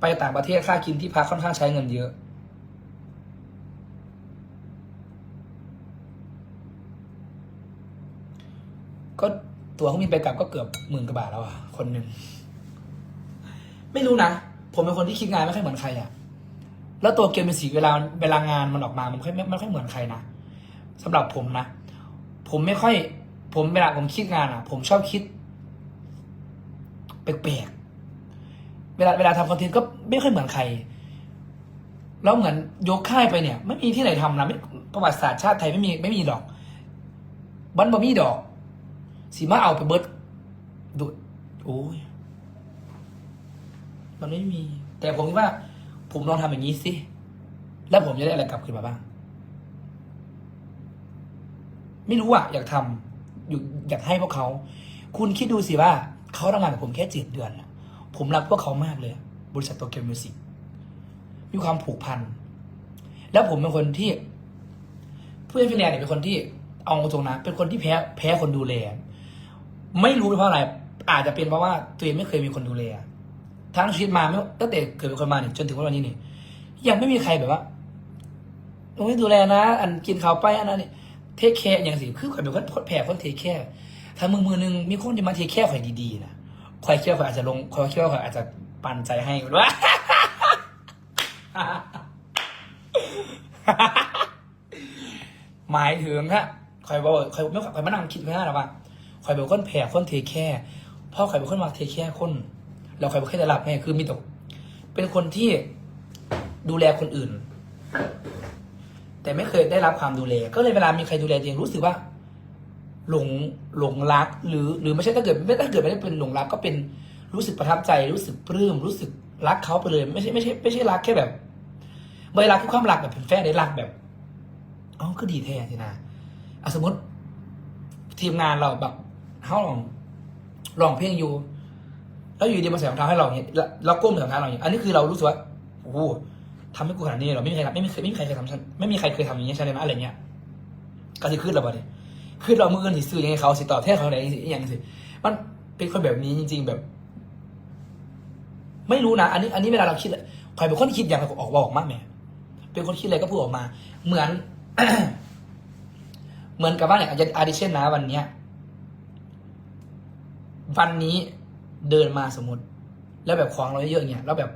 ไปต่างประเทศค่ากินที่พักค่อนข้างใช้เงินเยอะ ก็ตัวเครื่องบินไปกลับก็เกือบหมื่นกว่าบาทแล้วอะ คนหนึ่ง ไม่รู้นะ ผมเป็นคนที่คิดงานไม่ค่อยเหมือนใครอะ แล้วตัวเกมเป็นสีเวลาเวลางานมันออกมา มันไม่ค่อยไม่ไม่ค่อยเหมือนใครนะสำหรับผมนะ ผมไม่ค่อย ผมเวลาผมคิดงานอะ ผมชอบคิดแปลกๆ เวลาเวลาทำคอนเทนต์ก็ไม่ค่อยเหมือนใคร แล้วเหมือนยกค่ายไปเนี่ย ไม่มีที่ไหนทำนะไม่ประวัติศาสตร์ชาติไทยไม่มีไม่มีดอกบันบ่มีดอกสีมาเอาไปเบิร์ดดูโอ้ยมันไม่มี แต่ผมคิดว่า ผมลองทำอย่างนี้สิแล้วผมจะได้อะไรกลับคืนมาบ้าง ไม่รู้อะอยากทำอยู่อยากให้พวกเขา คุณคิดดูสิว่า เขาทำงานกับผมแค่เจ็ดเดือนอะ ผมรักพวกเขามากเลย บริษัทโตเกียวมิวสิกมีความผูกพัน แล้วผมเป็นคนที่ผู้เล่นฟินแลนด์เนี่ยเป็นคนที่เอาตรงนะเป็นคนที่แพ้แพ้คนดูแล ไม่รู้เป็นเพราะอะไร อาจจะเป็นเพราะว่าตัวเองไม่เคยมีคนดูแล ทั้งชีวิตมาไม่ตั้งแต่เกิดเป็นคนมาเนี่ยจนถึงวันนี้เนี่ยยังไม่มีใครแบบว่าโอ้ยดูแลนะ อันกินข้าวไปอันนั้นเนี่ยเทคแคร์อย่างสิคือข่อยเป็นคนแผ่คนเทคแคร์ถ้ามือมือหนึงมีคนที่มาเทคแคร์ข่อยดีๆนะ ข่อยเชื่อข่อยอาจจะลงข่อยเชื่อข่อยอาจจะปันใจให้ว่าหมายถึงฮะข่อยบอกข่อยไม่ข่อยมานั่งคิดไม่ได้หรอกว่าข่อยเป็นคนแผ่คนเทแคร์เพราะข่อยเป็นคนมาเทแคร์คนเราเคยเคยได้รับไงคือมีต่เป็นคนที่ดูแลคนอื่น แต่ไม่เคยได้รับความดูแล ก็เลยเวลามีใครดูแลเองรู้สึกว่า หลงหลงรัก หรือหรือไม่ใช่ถ้าเกิดไม่ถ้าเกิดไม่ได้เป็นหลงรักก็เป็นรู้สึกประทับใจรู้สึกปลื้มรู้สึกรักเขาไปเลย ไม่ใช่ไม่ใช่ไม่ใช่รักแค่แบบเวลาคือความรักแบบเป็นแฟนได้รักแบบอ๋อก็ดีแท้ทีนะอะสมมติ ทีมงานเราแบบเขาลองลองเพลงอยู่ แล้วอยู่ดีมาใส่รองเท้าให้เราอย่างเงี้ยแล้วเราก้มใส่รองเท้าเราอย่างเงี้ยอันนี้คือเรารู้สึกว่าโอ้โหทำให้กูขนาดนี้เหราไม่มีใครทำไม่มีใครไม่มีใครเคยทำฉันไม่มีใครเคยทำอย่างเงี้ยฉันเลยนะอะไรเงี้ยก็สิขึ้นเราบ่ดิ ขึ้นเรามือเงินสิซื้อยังไงเขาสิตอบแทนเขาอะไรอย่างเงี้ยอย่างสิมันเป็นคนแบบนี้จริง ๆแบบ ไม่รู้นะอันนี้ อันนี้เวลาเราคิดใครเป็นคนคิดอย่างไรก็ออกว่าออกมาแหมเป็นคนคิดอะไรก็พูดออกมา เหมือน เหมือนกับว่าเนี่ยอาดิเช่นนะวันเนี้ยวันนี้เดินมาสมมติ แล้วแบบของเราเยอะๆเนี่ยแล้วแบบ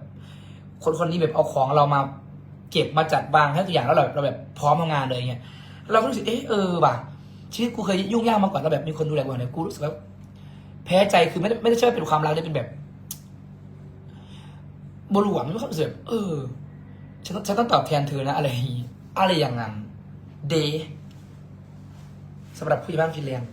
คนคนนี้แบบเอาของเรามา เก็บมาจัดวางให้ตัวอย่างแล้วเราเราแบบพร้อมทำงานเลยเนี่ยเราก็รู้สึกเออเออว่ะ ชีวิตกูเคยยุ่งยากมาก่อนแล้วแบบมีคนดูแลกูเนี่ยกูรู้สึกว่าแพ้ใจคือไม่ได้ไม่ได้ใช่ว่าเป็นความรักได้เป็นแบบบหลวมไม่ค่อยรู้สึกแบบเออฉันต้องฉันต้องตอบแทนเธอนะอะไรอะไรอย่างนั้นเดย์สำหรับผู้ใหญ่บ้านฟินแลนด์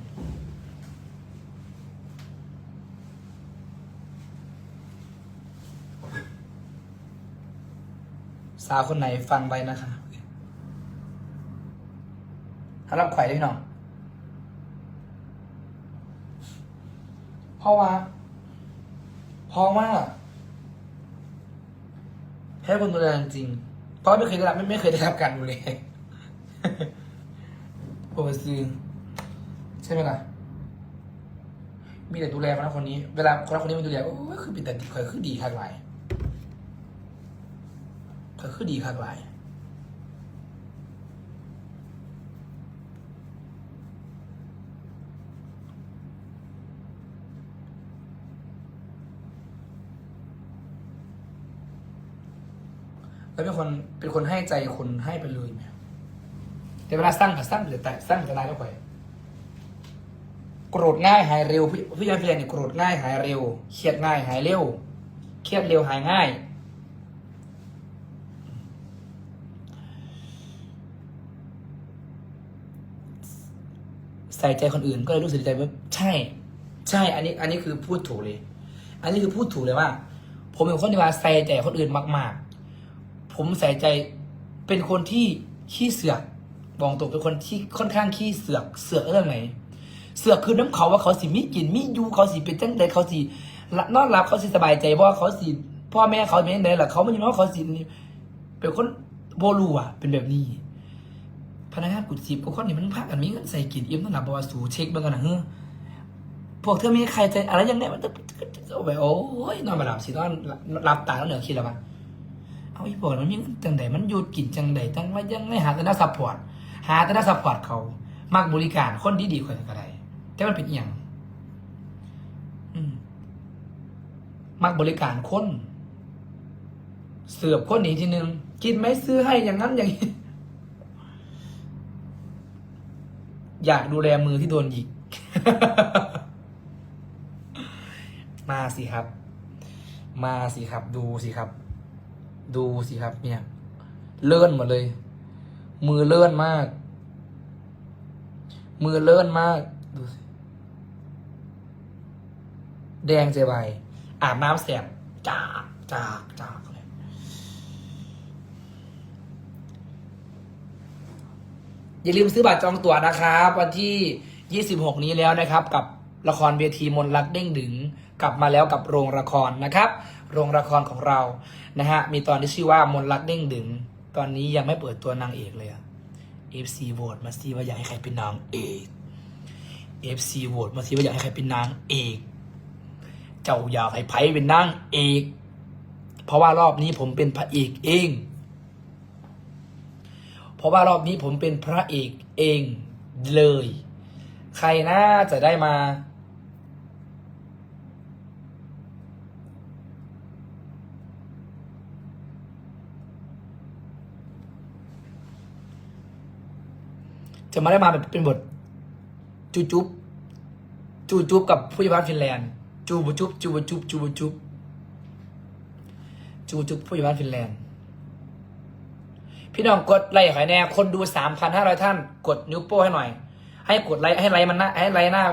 สาวคนไหนฟังไปนะคะถ้ารับไข่ได้พี่น้อง เพราะว่า เพราะว่าแพ้คนดูแลจริงเพราะไม่เคยได้รับไม่ไม่เคยได้รับการดูแลโอซื้อใช่ไหมล่ะ มีแต่ดูแลคนนั้นคนนี้ เวลาคนนั้นคนนี้มาดูแลโอ้ยคือเป็นแต่ดีเคยคือดีขนาดไหนก็คือดีคักหลาย แล้วเป็นคนเป็นคนให้ใจคนให้ไปเลยไหมแต่เวลาสร้างกับสร้างหรือแต่สร้างจะได้ก็ไปโกรธง่ายหายเร็วพี่พี่ยอนพี่แลนเนี่ยโกรธง่ายหายเร็วเครียดง่ายหายเร็วเครียดเร็วหายง่าย ใส่ใจคนอื่นก็เลยรู้สึกใจว่าใช่ ใช่ อันนี้ อันนี้คือพูดถูกเลย อันนี้คือพูดถูกเลยว่า ผมเป็นคนที่ว่าใส่ใจคนอื่นมาก ๆ ผมใส่ใจเป็นคนที่ขี้เสือกบอกตรงเป็นคนที่ค่อนข้างขี้เสือกเสือกเรื่องไหนเสือกคือน้ำเขาว่าเขาสิมีกินมีอยู่เขาสิเป็นจังใดเขาสินอนรับเขาสิสบายใจเพราะว่าเขาสิพ่อแม่เขาเป็นจังใดล่ะเขาไม่ยินว่าเขาสิเป็นคนโบลูอะ เป็นแบบนี้ พนักงานกุดจีบกูคนนี้มันพักกันมีเงินใส่กินอิ่มต้องหนับบอสูเช็คเบิ่งกันนะเฮ้อพวกเธอมีใครใจอะไรยังไงมันจะเอาไปโอ้ยนอนมาหลับสินอนหลับตาแล้วเหนือคิดแล้วปะ เอาอีพวกนั้นมันจังใดมันหยุดกินจังใดจังว่ายังไม่หาแต่นักซัพพอร์ตหาแต่นักซัพพอร์ตเขามักบริการคนที่ดีกว่าก็ได้แต่มันเป็นอย่างมมักบริการคนเสือบคนหนีทีนึงกินไหมซื้อให้อย่างนั้นอย่างนี้อยากดูแลมือที่โดนหยิก มาสิครับ มาสิครับดูสิครับ ดูสิครับ เนี่ย เลื่อนหมดเลย มือเลื่อนมาก มือเลื่อนมาก ดูสิ แดงเจใบอาบน้ำแสบจากจากจากเลยอย่าลืมซื้อบัตรจองตั๋วนะครับ วันที่ 26 นี้แล้วนะครับกับ ละครเวทีมนต์รักเด้งดึง กลับมาแล้วกับโรงละครนะครับ โรงละครของเรานะฮะมีตอนที่ชื่อว่ามนต์รักเด้งดึง ตอนนี้ยังไม่เปิดตัวนางเอกเลยอะ FC โหวตมาสิว่าอยากให้ใครเป็นนางเอก FC โหวตมาสิว่าอยากให้ใครเป็นนางเอก เจ้าอยากให้ไผเป็นนางเอก เพราะว่ารอบนี้ผมเป็นพระเอกเอง เพราะว่ารอบนี้ผมเป็นพระเอกเองเลย ใครน่าจะได้มา จะมาได้มาแบบเป็นบทจูจุ๊บจูจุ๊บกับผู้ใหญ่บ้านฟินแลนด์ จูบจุ๊บจูบจุ๊บจูบจุ๊บจูบุจุ๊บผู้ใหญ่บ้านฟินแลนด์ พี่น้องกดไลค์ให้แน่คนดูสามพันห้าร้อยท่าน กดนิ้วโป้ให้หน่อย ให้กดไลค์ให้ไลค์มันหน้าให้ไลค์หน้า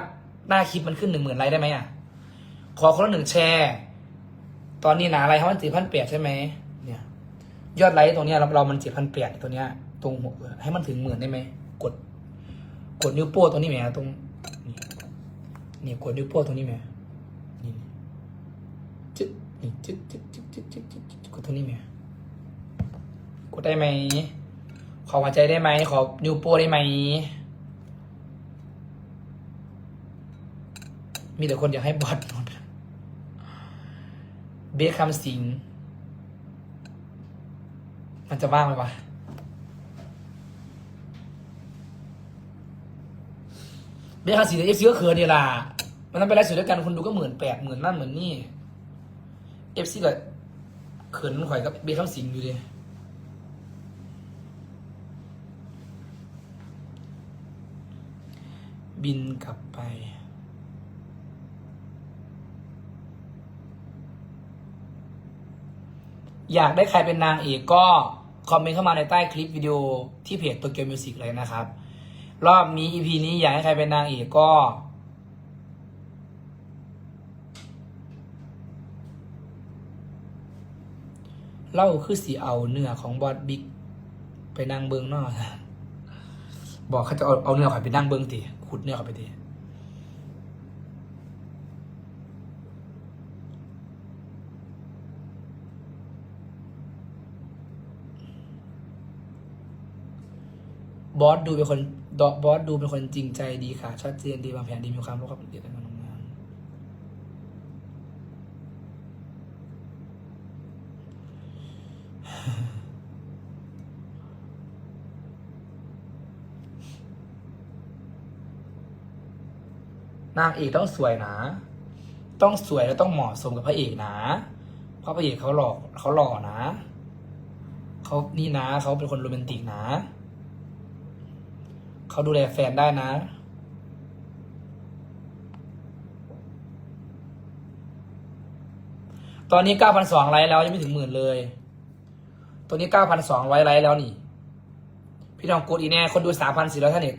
หน้าคลิปมันขึ้นหนึ่งหมื่นไลค์ได้ไหมอะ ขอคนละหนึ่งแชร์ ตอนนี้หนาไลค์เขามันสี่พันแปดใช่ไหมเนี่ย ยอดไลค์ตรงเนี้ยเราเรามันเจ็ดพันแปดตัวเนี้ยตรงหัวให้มันถึงหมื่นได้ไหมกด กดนิ้วโป้ตรงนี้ไหมตรงนี่นี่กดนิ้วโป้ตรงนี้ไหมนี่จึ๊ดนี่จึ๊ดจึ๊ดจึ๊ดจึ๊ดจึ๊ดจึ๊ดจุดกดตรงนี้ไหมกดได้ไหมขอหัวใจได้ไหมขอนิ้วโป้ได้ไหมมีแต่คนอยากให้บอดหมดเบสคำสิง มันจะว่างไหมวะ เบสคำสิงเอฟซีก็เขินนี่ล่ะมันต้องไปไลฟ์สดด้วยกันคนดูก็หมื่นแปดหมื่นนั่นหมื่นนี่เอฟซีก็เขินข่อยกับเบสคำสิงอยู่ดิบินกลับไปอยากได้ใครเป็นนางเอกก็ คอมเมนต์เข้ามาในใต้คลิปวิดีโอที่เพจตัวเกียวมิวสิกเลยนะครับ รอบนี้ EP นี้อยากให้ใครเป็นนางเอกก็ เล่าคือสีเอาเนื้อของบอสบิ๊กไปนั่งเบิงนอกบอกเขาจะเอาเอาเนื้อข่อยไปนั่งเบิ้งตีขุดเนื้อข่อยไปตี บอสดูเป็นคนดอบอสดูเป็นคนจริงใจดีค่ะ ชัดเจนดีวางแผนดีมีความรู้ความละเอียดในการทำงานนางเอกต้องสวยนะ ต้องสวยและต้องเหมาะสมกับพระเอกนะ เพราะพระเอกเขาหล่อเขาหล่อนะ เขานี่นะ เขาเป็นคนโรแมนติกนะ เขาดูแลแฟนได้นะ ตอนนี้เก้าพันสองไลค์แล้วยังไม่ถึงหมื่นเลย ตัวนี้เก้าพันสองไลค์แล้วนี่ พี่น้องกดอีแน่คนดูสามพันสี่ร้อยท่านเนี่ย